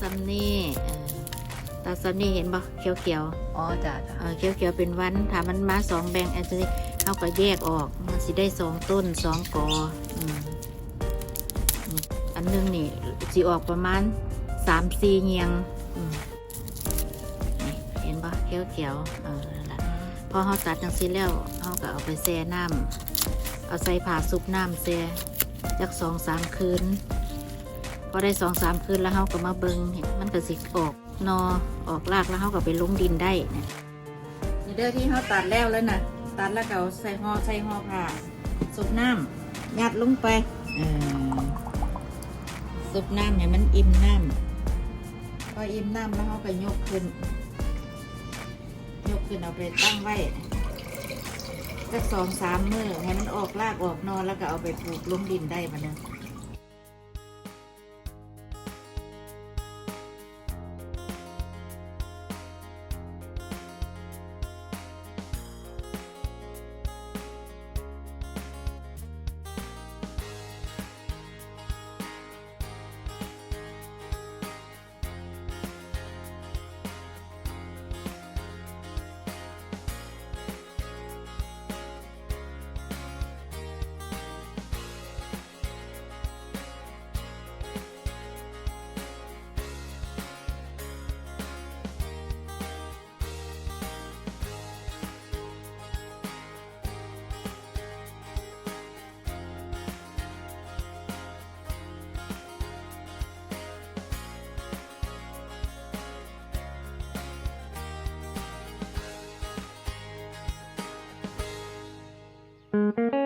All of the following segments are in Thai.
ซัมนี่เออตาซัมนี่เห็นบ่เขียวเขียวอ๋อจ้ะจ้ะๆเออเขียวเขียวๆเป็นวันถ้ามันมาสองแบ่งอันนี้เขาก็แยกออกมันสิได้สองต้นสองกออืมอืมอันหนึงนี่สิออกประมาณสามสี่เงียงอืมนี่เห็นบ่เขียวเขียวๆเออนั่นล่ะพอเขาตัดจังซี่แล้วเขาก็เอาไปแช่น้ำเอาใส่ผ้าซุปน้ำแช่จักสองสามคืน พอได้สองสามคืนแล้วเขาก็มาเบิงเห็นมันก็สิออกนอออกรากแล้วเขาก็ไปลงดินได้นะนี่เด้อที่เขาตัดแล้วแล้วนะตัดแล้วก็ใส่ห่อใส่ห่อผ้าซุปน้ำยัดลงไปเออซุปน้ำเนี่ยมันอิ่มน้ำพออิ่มน้ำแล้วเขาก็ยกขึ้น ยกขึ้นเอาไปตั้งไว้สักสองสามมือให้มันออกรากออกนอแล้วก็เอาไปปลูกลงดินได้มาเนี่ย แ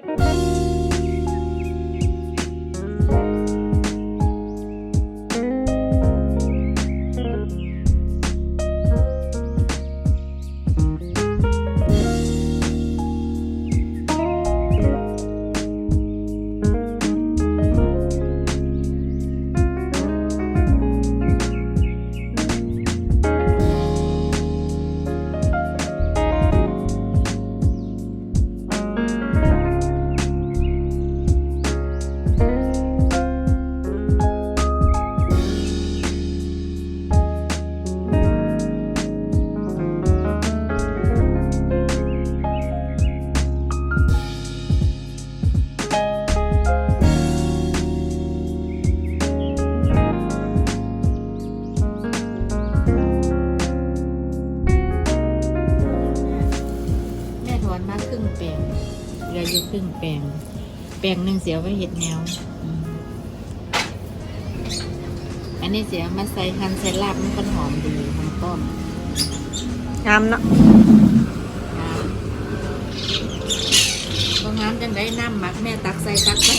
รึ่งแปลง แปลงหนึ่งเสียไว้เห็ดแนวอืมอันนี้เสียมาใส่ฮันใส่ลาบมันก็หอมดีมันต้มงามเนาะน้ำพอน้ำจังได้น้ำหมักแม่ตักใส่ตักใส่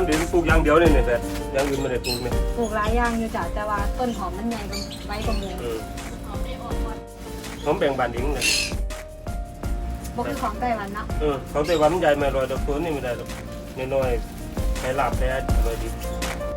ามเดี๋ยวปลูกอย่างเดียวเลยเนี่ยแต่อย่างอื่นไม่ได้ปลูกเนี่ยปลูกหลายอย่างอยู่จ้ะแต่ว่าต้นหอมมันใหญ่กว่าใบกว่าหมูเออผมแบ่งบานดิ้งเนี่ยบ่คือของไต้หวันเนาะเออเขาแต่ว่ามันใหญ่ไม่อร่อยแต่ตัวนี้ไม่ได้หรอกน้อยๆใช้ลาบแท้อร่อยดีอ